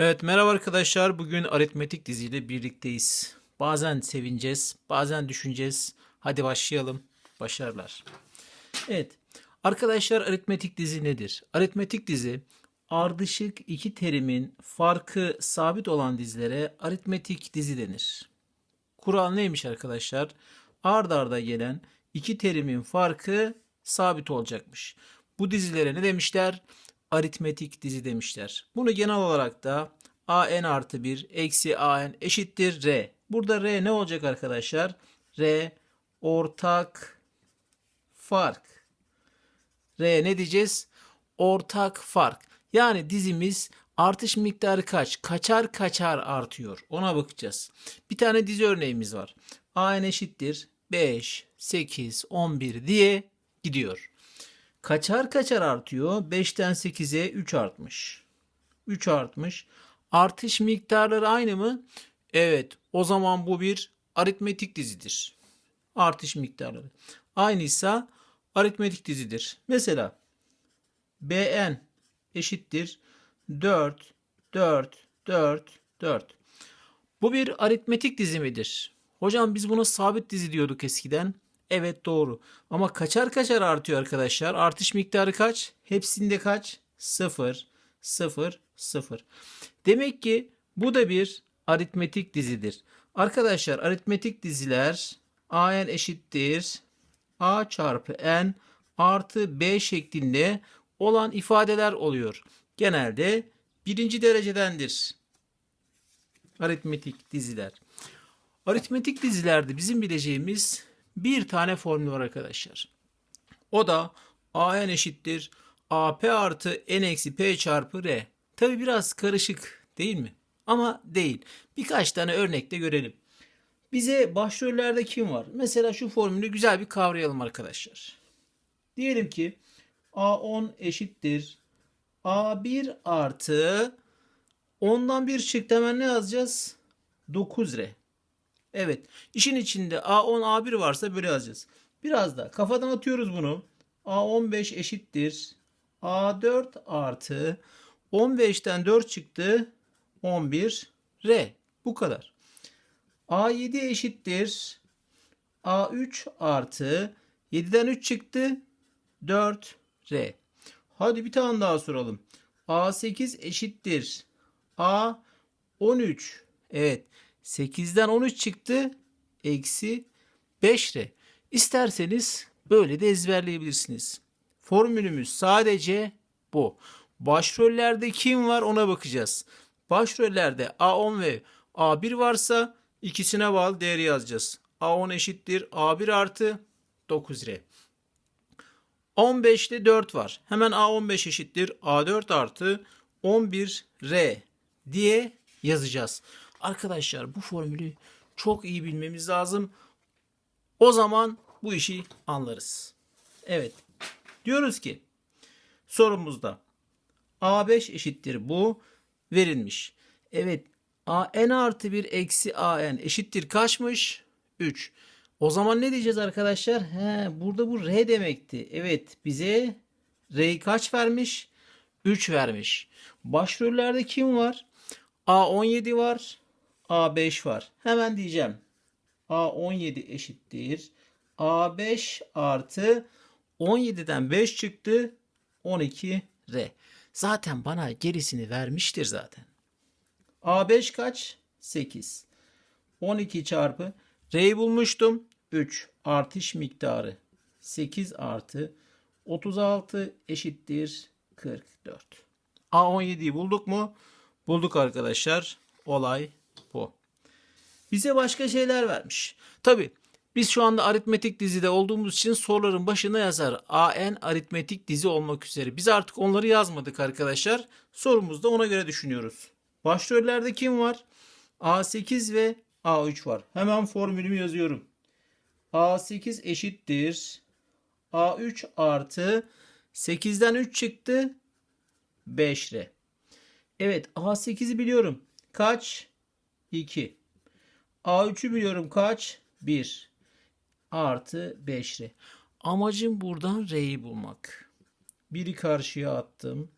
Evet merhaba arkadaşlar. Bugün aritmetik diziyle birlikteyiz. Bazen sevineceğiz, bazen düşüneceğiz. Hadi başlayalım. Başarılar. Evet. Arkadaşlar aritmetik dizi nedir? Aritmetik dizi ardışık iki terimin farkı sabit olan dizilere aritmetik dizi denir. Kural neymiş arkadaşlar? Ard arda gelen iki terimin farkı sabit olacakmış. Bu dizilere ne demişler? Aritmetik dizi demişler. Bunu genel olarak da an artı 1 eksi an eşittir r. Burada r ne olacak arkadaşlar? r ortak fark. R ne diyeceğiz? Ortak fark. Yani dizimiz artış miktarı kaç? Kaçar kaçar artıyor. Ona bakacağız. Bir tane dizi örneğimiz var. A n eşittir 5, 8, 11 diye gidiyor. Kaçar kaçar artıyor? 5'ten 8'e 3 artmış. 3 artmış. Artış miktarları aynı mı? Evet. O zaman bu bir aritmetik dizidir. Artış miktarları. Aynıysa aritmetik dizidir. Mesela Bn eşittir 4, 4, 4, 4. Bu bir aritmetik dizi midir? Hocam biz buna sabit dizi diyorduk eskiden. Evet doğru. Ama kaçar kaçar artıyor arkadaşlar. Artış miktarı kaç? Hepsinde kaç? 0, 0, 0. Demek ki bu da bir aritmetik dizidir. Arkadaşlar aritmetik diziler an eşittir a çarpı n artı b şeklinde olan ifadeler oluyor. Genelde birinci derecedendir aritmetik diziler. Aritmetik dizilerde bizim bileceğimiz bir tane formül var arkadaşlar. O da an eşittir ap artı n eksi p çarpı r. Tabi biraz karışık değil mi? Ama değil. Birkaç tane örnekte görelim. Bize başrollerde kim var? Mesela şu formülü güzel bir kavrayalım arkadaşlar. Diyelim ki A10 eşittir A1 artı ondan bir çıktı hemen ne yazacağız? 9R. Evet. işin içinde A10 A1 varsa böyle yazacağız. Biraz da kafadan atıyoruz bunu. A15 eşittir. A4 artı 15'ten 4 çıktı. 11 R. Bu kadar. A7 eşittir. A3 artı 7'den 3 çıktı. 4 R. Hadi bir tane daha soralım. A8 eşittir. A13. Evet. 8'den 13 çıktı. Eksi 5 R. İsterseniz böyle de ezberleyebilirsiniz. Formülümüz sadece bu. Başrollerde kim var ona bakacağız. Başrollerde A10 ve A1 varsa ikisine bağlı değeri yazacağız. A10 eşittir A1 artı 9R. 15'te 4 var. Hemen A15 eşittir A4 artı 11R diye yazacağız. Arkadaşlar bu formülü çok iyi bilmemiz lazım. O zaman bu işi anlarız. Evet. Diyoruz ki sorumuzda A5 eşittir bu verilmiş. Evet AN artı 1 eksi AN eşittir kaçmış? 3. O zaman ne diyeceğiz arkadaşlar? He, burada bu R demekti. Evet bize R'yi kaç vermiş? 3 vermiş. Başrollerde kim var? A17 var. A5 var. Hemen diyeceğim. A17 eşittir. A5 artı 17'den 5 çıktı. 12 R. Zaten bana gerisini vermiştir zaten. A5 kaç? 8. 12 çarpı R'yi bulmuştum. 3 artış miktarı 8 artı 36 eşittir 44. A17'yi bulduk mu? Bulduk arkadaşlar. Olay bu. Bize başka şeyler vermiş. Tabi biz şu anda aritmetik dizide olduğumuz için soruların başına yazar. AN aritmetik dizi olmak üzere. Biz artık onları yazmadık arkadaşlar. Sorumuzda ona göre düşünüyoruz. Başrollerde kim var? A8 ve A3 var. Hemen formülümü yazıyorum. A8 eşittir. A3 artı 8'den 3 çıktı. 5 R. Evet A8'i biliyorum. Kaç? 2. A3'ü biliyorum kaç? 1. Artı 5 R. Amacım buradan R'yi bulmak. 1'i karşıya attım.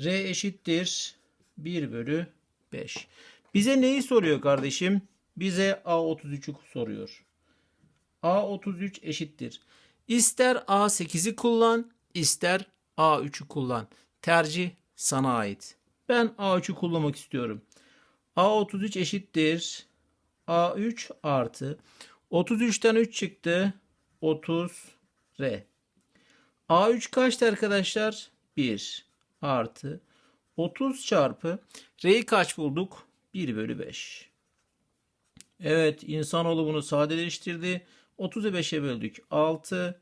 R eşittir. 1 bölü 5. Bize neyi soruyor kardeşim? Bize A33'ü soruyor. A33 eşittir. İster A8'i kullan, ister A3'ü kullan. Tercih sana ait. Ben A3'ü kullanmak istiyorum. A33 eşittir. A3 artı 33'ten 3 çıktı. 30 R. A3 kaçtı arkadaşlar? 1 artı 30 çarpı R'yi kaç bulduk? 1 bölü 5. Evet insanoğlu bunu sadeleştirdi. 30'u 5'e böldük. 6.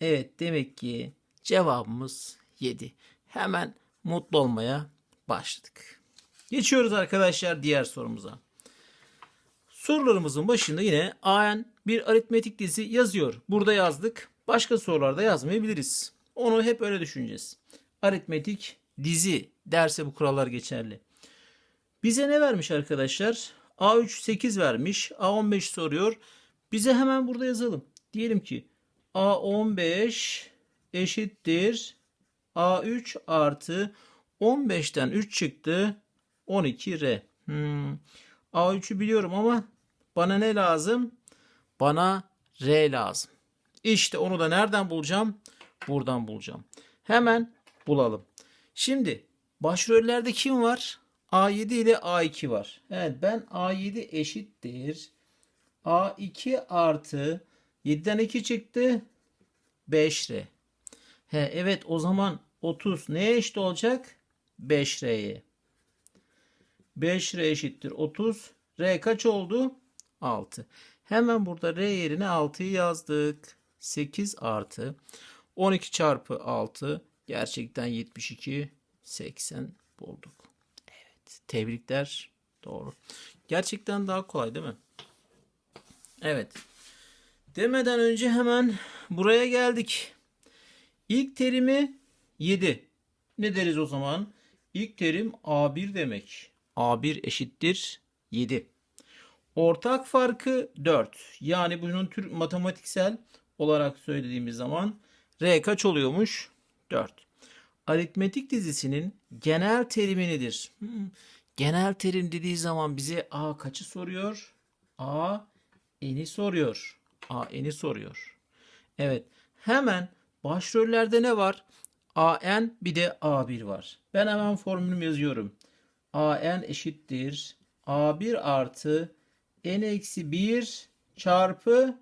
Evet demek ki cevabımız 7. Hemen mutlu olmaya başladık. Geçiyoruz arkadaşlar diğer sorumuza. Sorularımızın başında yine AN bir aritmetik dizi yazıyor. Burada yazdık. Başka sorularda yazmayabiliriz. Onu hep öyle düşüneceğiz. Aritmetik dizi derse bu kurallar geçerli. Bize ne vermiş arkadaşlar? A3 8 vermiş. A15 soruyor. Bize hemen burada yazalım. Diyelim ki A15 eşittir A3 artı 15'ten 3 çıktı 12R. Hmm. A3'ü biliyorum ama bana ne lazım? Bana R lazım. İşte onu da nereden bulacağım? Buradan bulacağım. Hemen bulalım. Şimdi başrollerde kim var? A7 ile A2 var. Evet ben A7 eşittir. A2 artı 7'den 2 çıktı. 5R. He, evet o zaman 30 neye eşit olacak? 5R'ye. 5R eşittir 30. R kaç oldu? 6. Hemen burada R yerine 6'yı yazdık. 8 artı 12 çarpı 6 gerçekten 72 80 bulduk. Evet tebrikler doğru. Gerçekten daha kolay değil mi? Evet. Demeden önce hemen buraya geldik. İlk terimi 7. Ne deriz o zaman? İlk terim A1 demek. A1 eşittir 7. Ortak farkı 4. Yani bunun tür matematiksel olarak söylediğimiz zaman R kaç oluyormuş? 4. Aritmetik dizisinin genel terimi nedir? Hmm, Genel terim dediği zaman bize A kaçı soruyor? A eni soruyor. A eni soruyor. Evet. Hemen başrollerde ne var? AN bir de A1 var. Ben hemen formülümü yazıyorum. AN eşittir. A1 artı N eksi 1 çarpı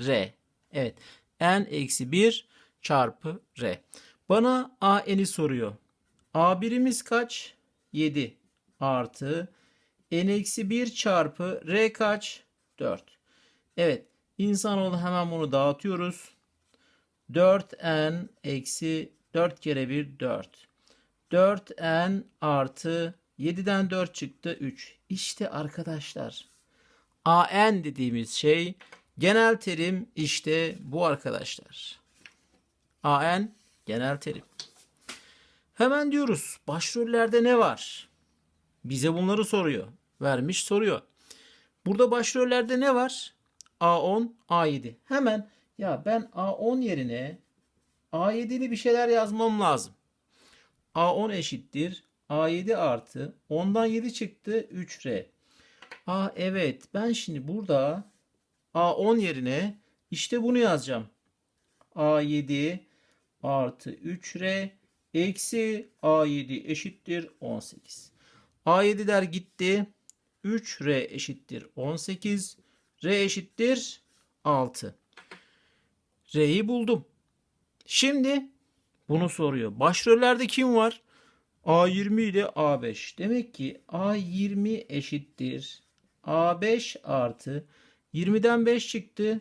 R. Evet. N eksi 1 çarpı R. Bana AN'i soruyor. A1'imiz kaç? 7 artı N eksi 1 çarpı R kaç? 4. Evet. İnsanoğlu hemen bunu dağıtıyoruz. 4n eksi 4 kere 1 4. 4n artı 7'den 4 çıktı 3. İşte arkadaşlar an dediğimiz şey genel terim işte bu arkadaşlar. an genel terim. Hemen diyoruz başrollerde ne var? Bize bunları soruyor. Vermiş soruyor. Burada başrollerde ne var? A10, A7. Hemen ya ben A10 yerine A7'li bir şeyler yazmam lazım. A10 eşittir. A7 artı 10'dan 7 çıktı 3R. Aa evet ben şimdi burada A10 yerine işte bunu yazacağım. A7 artı 3R eksi A7 eşittir 18. A7'ler gitti. 3R eşittir 18. R eşittir 6. R'yi buldum. Şimdi bunu soruyor. Başrollerde kim var? A20 ile A5. Demek ki A20 eşittir. A5 artı 20'den 5 çıktı.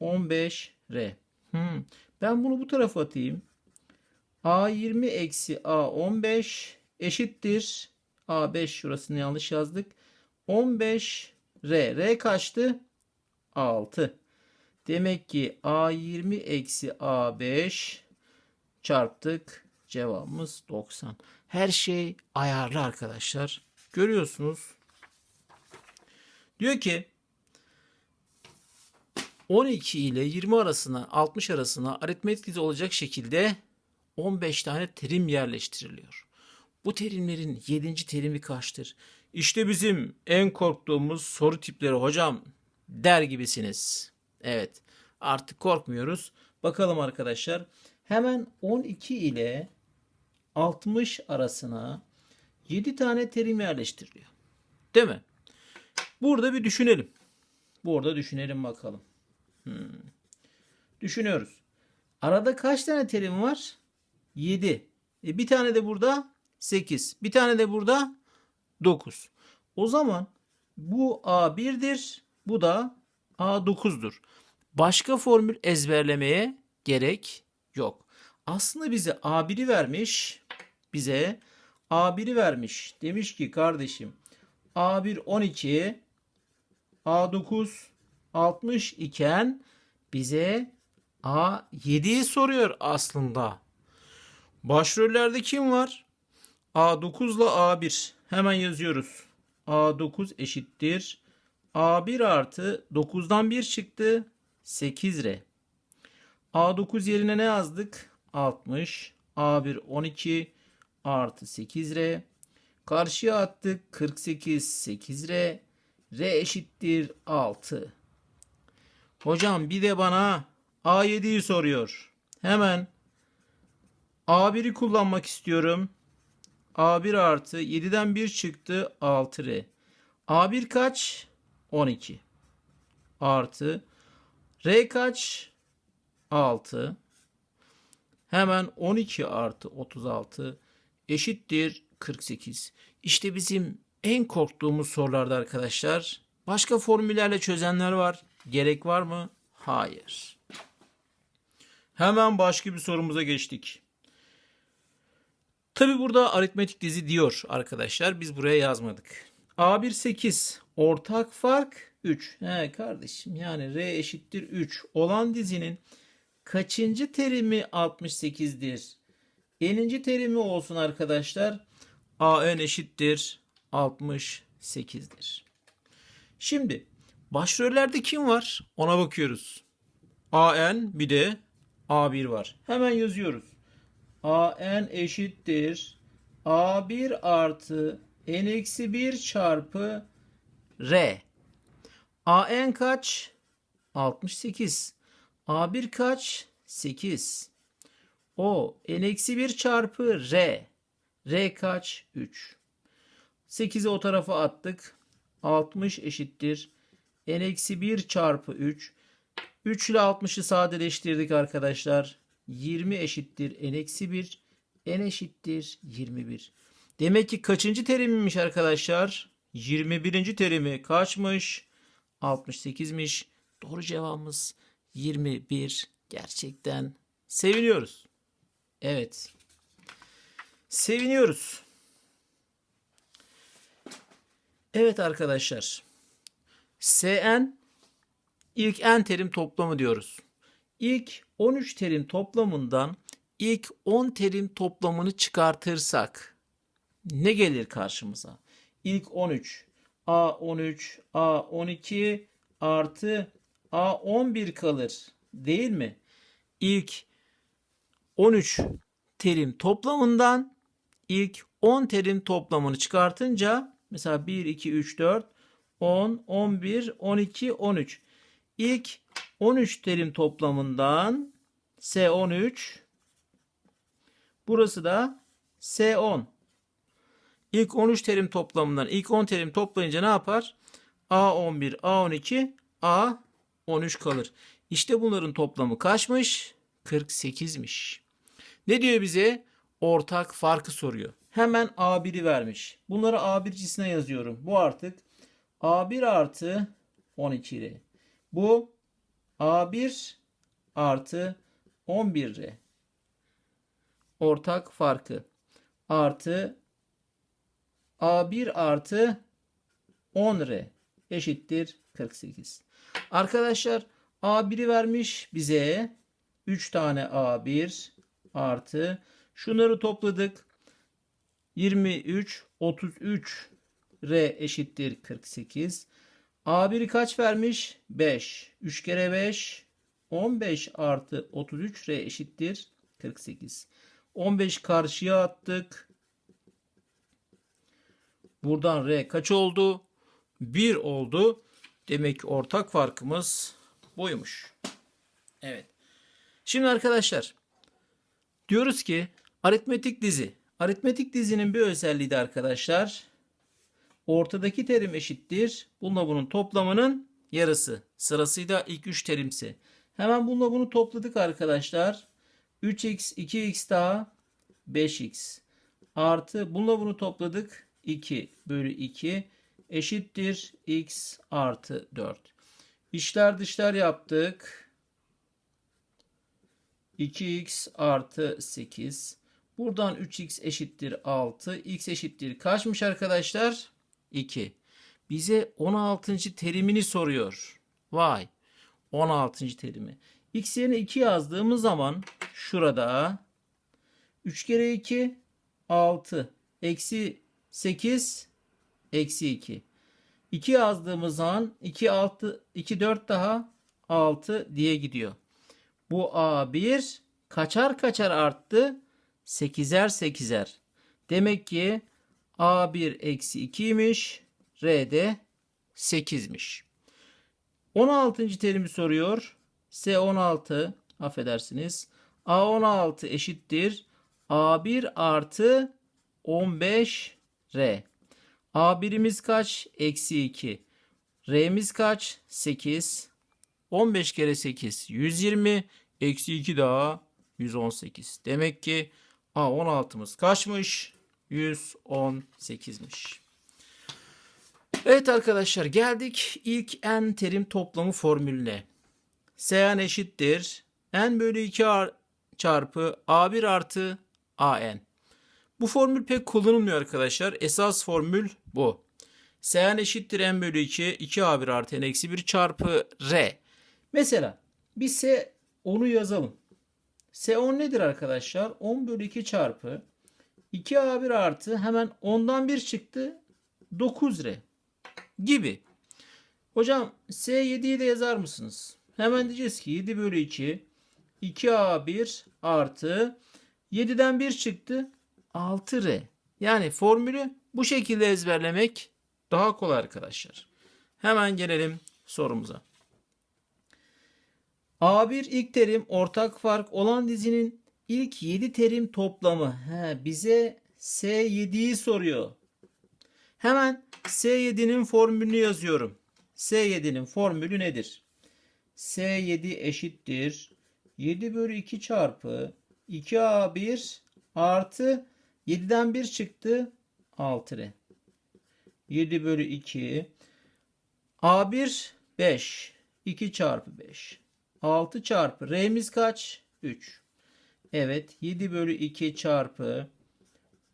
15 R. Hmm. Ben bunu bu tarafa atayım. A20 eksi A15 eşittir. A5 şurasını yanlış yazdık. 15 R. R kaçtı? 6. Demek ki A20 eksi A5 çarptık. Cevabımız 90. Her şey ayarlı arkadaşlar. Görüyorsunuz. Diyor ki 12 ile 20 arasına 60 arasına aritmetik olacak şekilde 15 tane terim yerleştiriliyor. Bu terimlerin 7. terimi kaçtır? İşte bizim en korktuğumuz soru tipleri hocam der gibisiniz. Evet artık korkmuyoruz. Bakalım arkadaşlar. Hemen 12 ile 60 arasına 7 tane terim yerleştiriliyor. Değil mi? Burada bir düşünelim. Burada düşünelim bakalım. Hmm. Düşünüyoruz. Arada kaç tane terim var? 7. E bir tane de burada 8. Bir tane de burada 9. O zaman bu A1'dir. Bu da A9'dur. Başka formül ezberlemeye gerek yok. Aslında bize A1'i vermiş. Bize A1'i vermiş. Demiş ki kardeşim A1 12 A9 60 iken bize A7'yi soruyor aslında. Başrollerde kim var? A9 ile A1. Hemen yazıyoruz. A9 eşittir. A1 artı 9'dan 1 çıktı. 8 R. A9 yerine ne yazdık? 60. A1 12 artı 8 R. Karşıya attık. 48 8 R. R eşittir 6. Hocam bir de bana A7'yi soruyor. Hemen A1'i kullanmak istiyorum. A1 artı 7'den 1 çıktı 6R. A1 kaç? 12. Artı R kaç? 6. Hemen 12 artı 36 eşittir 48. İşte bizim en korktuğumuz sorularda arkadaşlar. Başka formüllerle çözenler var. Gerek var mı? Hayır. Hemen başka bir sorumuza geçtik. Tabi burada aritmetik dizi diyor arkadaşlar. Biz buraya yazmadık. A1 8. Ortak fark 3. He kardeşim yani R eşittir 3 olan dizinin kaçıncı terimi 68'dir? N'inci terimi olsun arkadaşlar. AN eşittir 68'dir. Şimdi başrollerde kim var? Ona bakıyoruz. AN bir de A1 var. Hemen yazıyoruz. AN eşittir A1 artı N eksi 1 çarpı R. AN kaç? 68. A1 kaç? 8. O N eksi 1 çarpı R. R kaç? 3. 8'i o tarafa attık. 60 eşittir. N eksi 1 çarpı 3. 3 ile 60'ı sadeleştirdik arkadaşlar. 20 eşittir n eksi 1. n eşittir 21. Demek ki kaçıncı terimiymiş arkadaşlar? 21. terimi kaçmış? 68'miş. Doğru cevabımız 21. Gerçekten seviniyoruz. Evet. Seviniyoruz. Evet arkadaşlar. Sn ilk n terim toplamı diyoruz. İlk 13 terim toplamından ilk 10 terim toplamını çıkartırsak ne gelir karşımıza? İlk 13 A13 A12 artı A11 kalır değil mi? İlk 13 terim toplamından ilk 10 terim toplamını çıkartınca mesela 1 2 3 4 10 11 12 13 İlk 13 terim toplamından S13 burası da S10. İlk 13 terim toplamından ilk 10 terim toplayınca ne yapar? A11, A12, A13 kalır. İşte bunların toplamı kaçmış? 48'miş. Ne diyor bize? Ortak farkı soruyor. Hemen A1'i vermiş. Bunları A1 cisine yazıyorum. Bu artık A1 artı 12 ile. Bu A1 artı 11R ortak farkı artı A1 artı 10R eşittir 48. Arkadaşlar A1'i vermiş bize 3 tane A1 artı şunları topladık. 23 33 R eşittir 48. A1'i kaç vermiş? 5. 3 kere 5 15 artı 33 R eşittir 48. 15 karşıya attık. Buradan R kaç oldu? 1 oldu. Demek ki ortak farkımız buymuş. Evet. Şimdi arkadaşlar diyoruz ki aritmetik dizi. Aritmetik dizinin bir özelliği de arkadaşlar ortadaki terim eşittir. Bununla bunun toplamının yarısı. Sırasıyla ilk 3 terimsi. Hemen bununla bunu topladık arkadaşlar. 3x 2x daha 5x artı bununla bunu topladık. 2 bölü 2 eşittir x artı 4. İşler dışlar yaptık. 2x artı 8. Buradan 3x eşittir 6. x eşittir kaçmış arkadaşlar? 2. Bize 16. terimini soruyor. Vay. 16. terimi. x yerine 2 yazdığımız zaman şurada 3 kere 2 6 eksi 8 eksi 2. 2 yazdığımız zaman 2 6 2 4 daha 6 diye gidiyor. Bu A1 kaçar kaçar arttı? 8'er 8'er. Demek ki A1 eksi 2'ymiş. R de 8'miş. 16. terimi soruyor. S16 affedersiniz. A16 eşittir. A1 artı 15 R. A1'imiz kaç? Eksi 2. R'miz kaç? 8. 15 kere 8 120. Eksi 2 daha 118. Demek ki A16'mız kaçmış? 118'miş. Evet arkadaşlar geldik ilk n terim toplamı formülüne. Sn eşittir. n bölü 2 ar- çarpı a1 artı an. Bu formül pek kullanılmıyor arkadaşlar. Esas formül bu. Sn eşittir n bölü 2 2a1 artı n eksi 1 çarpı r. Mesela bir s onu yazalım. S10 nedir arkadaşlar? 10 bölü 2 çarpı 2a1 artı hemen 10'dan 1 çıktı 9r gibi. Hocam S7'yi de yazar mısınız? Hemen diyeceğiz ki 7 bölü 2 2A1 artı 7'den 1 çıktı 6R. Yani formülü bu şekilde ezberlemek daha kolay arkadaşlar. Hemen gelelim sorumuza. A1 ilk terim ortak fark olan dizinin ilk 7 terim toplamı. He, bize S7'yi soruyor. Hemen S7'nin formülünü yazıyorum. S7'nin formülü nedir? S7 eşittir. 7 bölü 2 çarpı 2A1 artı 7'den 1 çıktı 6R. 7 bölü 2 A1 5 2 çarpı 5 6 çarpı R'miz kaç? 3. Evet 7 bölü 2 çarpı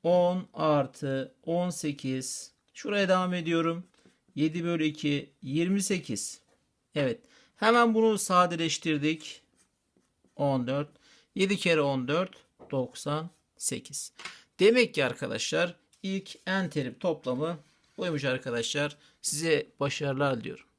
10 artı 18 şuraya devam ediyorum. 7 bölü 2 28. Evet hemen bunu sadeleştirdik. 14 7 kere 14 98. Demek ki arkadaşlar ilk en terim toplamı buymuş arkadaşlar. Size başarılar diliyorum.